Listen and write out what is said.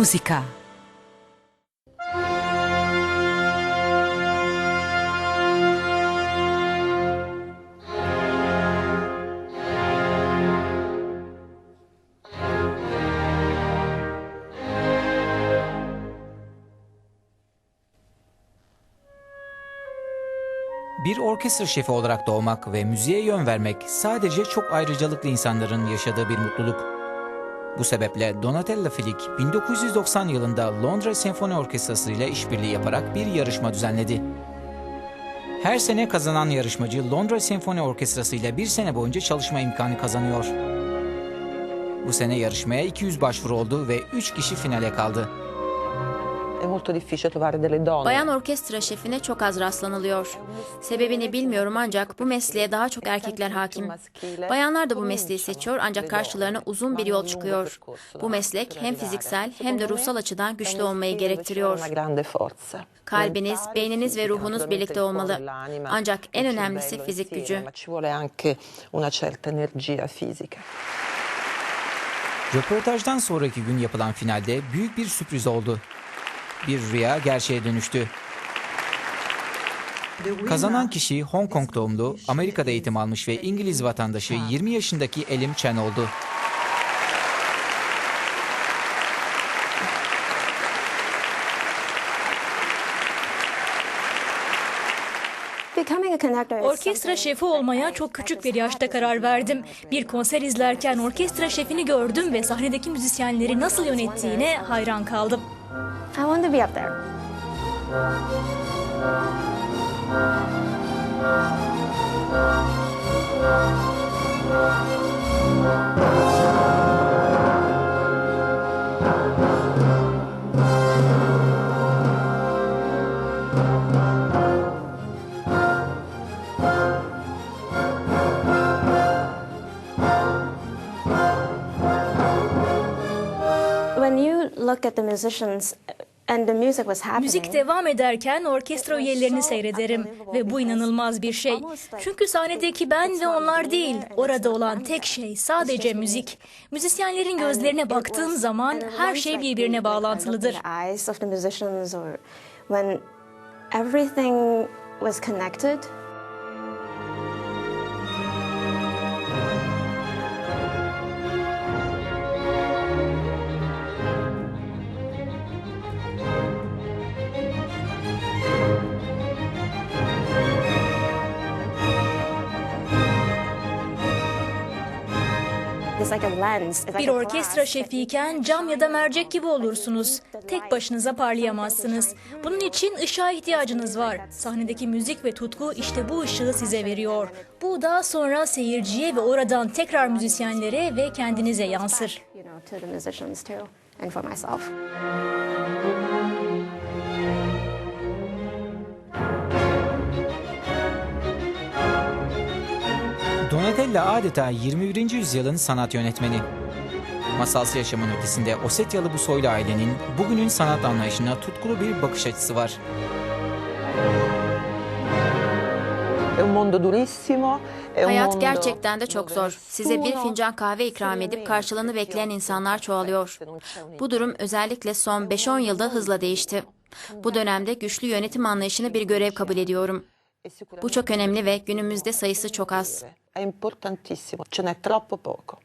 Musica. Bir orkestra şefi olarak doğmak ve müziğe yön vermek sadece çok ayrıcalıklı insanların yaşadığı bir mutluluk. Bu sebeple Donatella Flick 1990 yılında Londra Senfoni Orkestrası ile işbirliği yaparak bir yarışma düzenledi. Her sene kazanan yarışmacı Londra Senfoni Orkestrası ile bir sene boyunca çalışma imkanı kazanıyor. Bu sene yarışmaya 200 başvuru oldu ve 3 kişi finale kaldı. È molto difficile trovare delle donne. Bayan orkestra şefine çok az rastlanılıyor. Sebebini bilmiyorum ancak bu mesleğe daha çok erkekler hakim. Bayanlar da bu mesleği seçiyor ancak karşılarına uzun bir yol çıkıyor. Bu meslek hem fiziksel hem de ruhsal açıdan güçlü olmayı gerektiriyor. Kalbiniz, beyniniz ve ruhunuz birlikte olmalı. Ancak en önemlisi fizik gücü. Röportajdan sonraki gün yapılan finalde büyük bir sürpriz oldu. Bir rüya gerçeğe dönüştü. Kazanan kişi Hong Kong doğumlu, Amerika'da eğitim almış ve İngiliz vatandaşı 20 yaşındaki Elim Chen oldu. Orkestra şefi olmaya çok küçük bir yaşta karar verdim. Bir konser izlerken orkestra şefini gördüm ve sahnedeki müzisyenleri nasıl yönettiğine hayran kaldım. I want to be up there. When you look at the musicians and the music was happening. Müzik devam ederken orkestra üyelerini seyrederim ve bu inanılmaz bir şey. Çünkü sahnedeki ben ve onlar değil, orada olan tek şey sadece müzik. Müzisyenlerin gözlerine baktığım zaman her şey birbirine bağlantılıdır. When everything was connected. Bir orkestra şefiyken cam ya da mercek gibi olursunuz. Tek başınıza parlayamazsınız. Bunun için ışığa ihtiyacınız var. Sahnedeki müzik ve tutku işte bu ışığı size veriyor. Bu daha sonra seyirciye ve oradan tekrar müzisyenlere ve kendinize yansır. Donatella adeta 21. yüzyılın sanat yönetmeni. Masalsı yaşamın ötesinde Osetyalı bu soylu ailenin bugünün sanat anlayışına tutkulu bir bakış açısı var. È un mondo durissimo. È un Hayat gerçekten de çok zor. Size bir fincan kahve ikram edip karşılığını bekleyen insanlar çoğalıyor. Bu durum özellikle son 5-10 yılda hızla değişti. Bu dönemde güçlü yönetim anlayışını bir görev kabul ediyorum. Bu çok önemli ve günümüzde sayısı çok az. È importantissimo, ce n'è troppo poco.